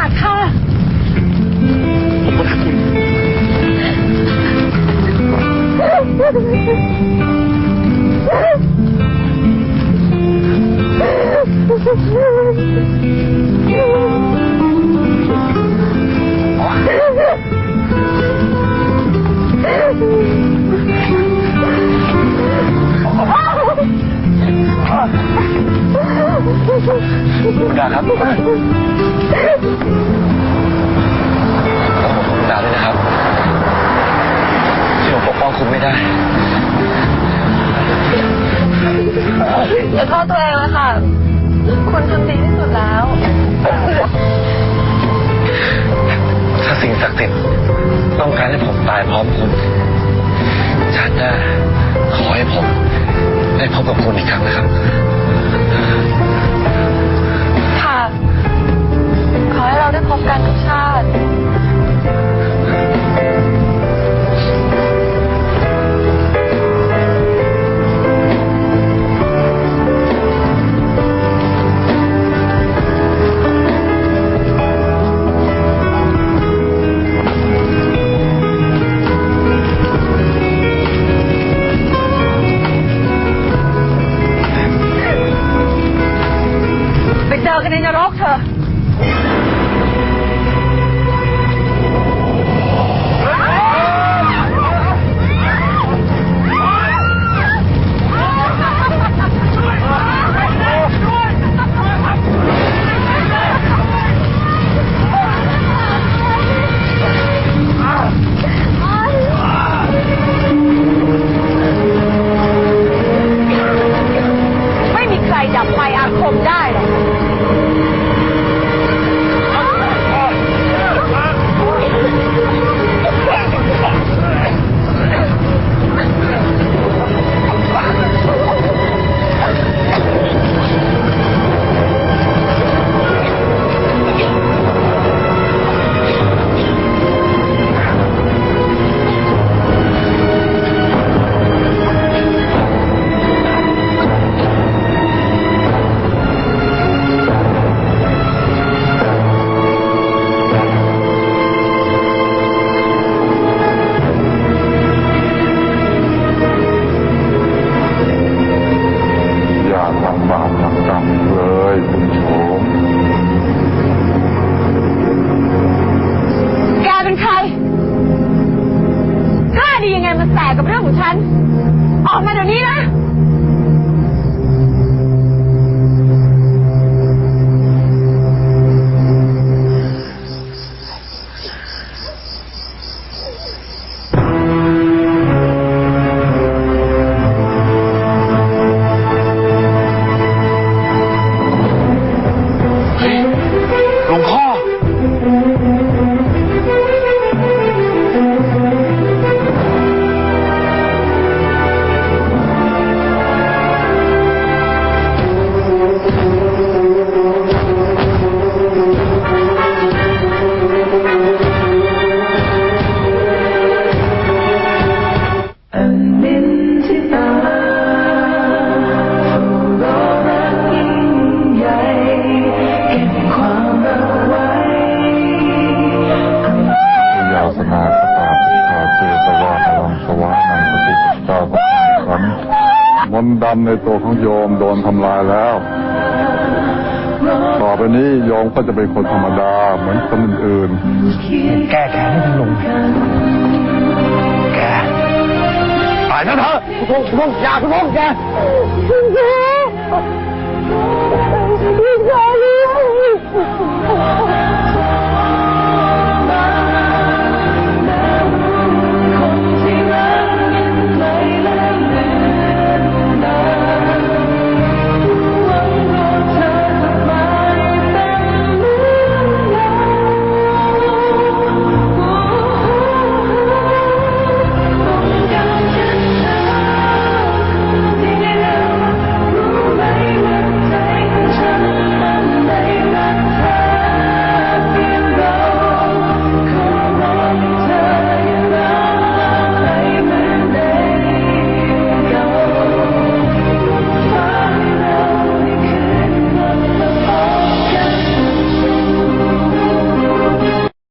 大咖。 คุมไม่ได้อย่าโทษตัวเองเลยค่ะ คุณทำดีที่สุดแล้ว ถ้าสิ่งศักดิ์สิทธิ์ต้องการให้ผมตายพร้อมคุณชาติหน้าขอให้ผมได้พบกับคุณอีกครั้งนะครับ ค่ะ ขอให้เราได้พบกันทุกชาติ tener al กับเรื่องของฉัน ออกมาเดี๋ยวนี้นะ ในตัวของโยมโดนทำลายแล้ว ต่อไปนี้โยมก็จะเป็นคนธรรมดาเหมือนคนอื่นๆ แก้แค้นให้คุณลุงแกตายนะเธอคุณลุงคุณลุงอย่าคุณลุงแก